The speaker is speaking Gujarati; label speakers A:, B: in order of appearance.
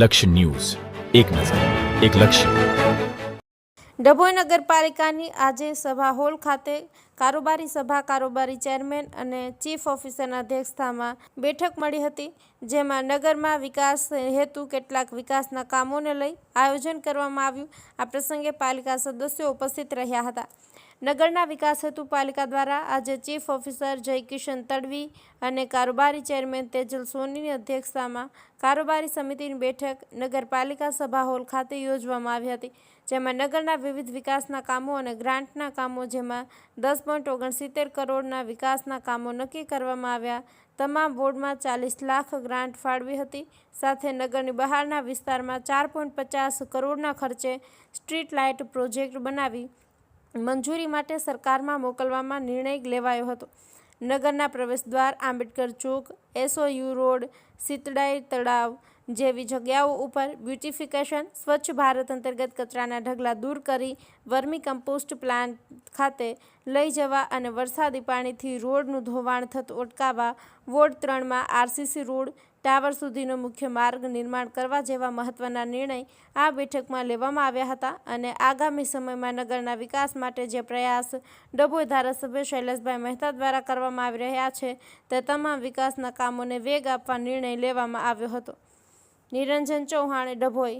A: લક્ષ્ય ન્યૂઝ. એક નજર, એક લક્ષ્ય.
B: ડભોઈ નગરપાલિકાની આજે સભા હોલ ખાતે કારોબારી સભા, કારોબારી ચેરમેન અને ચીફ ઓફિસરના અધ્યક્ષતામાં બેઠક મળી હતી, જેમાં નગરમાં વિકાસ હેતુ કેટલાક વિકાસના કામોને લઈ આયોજન કરવામાં આવ્યું. આ પ્રસંગે પાલિકા સદસ્યો ઉપસ્થિત રહ્યા હતા. નગરના વિકાસ હેતુ પાલિકા દ્વારા આજે ચીફ ઓફિસર જયકિશન તડવી અને કારોબારી ચેરમેન તેજલ સોનીની અધ્યક્ષતામાં કારોબારી સમિતિની બેઠક નગરપાલિકા સભા હોલ ખાતે યોજવામાં આવી હતી, જેમાં નગરના વિવિધ વિકાસના કામો અને ગ્રાન્ટના કામો, જેમાં દસ પોઈન્ટ ઓગણસિત્તેર કરોડના વિકાસના કામો નક્કી કરવામાં આવ્યા. તમામ બોર્ડમાં ચાલીસ લાખ ગ્રાન્ટ ફાળવી હતી. સાથે નગરની બહારના વિસ્તારમાં ચાર પોઈન્ટ પચાસ કરોડના ખર્ચે સ્ટ્રીટ લાઇટ પ્રોજેક્ટ બનાવી મંજૂરી માટે સરકારમાં મોકલવામાં નિર્ણય લેવાયો હતો. નગરના પ્રવેશદ્વાર, આંબેડકર ચોક, એસઓયુ રોડ, સિતડાઈ તળાવ જેવી જગ્યાઓ ઉપર બ્યુટિફિકેશન, સ્વચ્છ ભારત અંતર્ગત કચરાના ઢગલા દૂર કરી વર્મી કમ્પોસ્ટ પ્લાન્ટ ખાતે લઈ જવા અને વરસાદી પાણીથી રોડનું ધોવાણ થતું અટકાવવા વોર્ડ ત્રણમાં આરસીસી રોડ, ટાવર સુધીનો મુખ્ય માર્ગ નિર્માણ કરવા જેવા મહત્વના નિર્ણય આ બેઠકમાં લેવામાં આવ્યા હતા અને આગામી સમયમાં નગરના વિકાસ માટે જે પ્રયાસ ડભોઈ ધારાસભ્ય શૈલેષભાઈ મહેતા દ્વારા કરવામાં આવી રહ્યા છે તે તમામ વિકાસના કામોને વેગ આપવા નિર્ણય લેવામાં આવ્યો હતો. નિરંજન ચૌહાણે ડભોઈ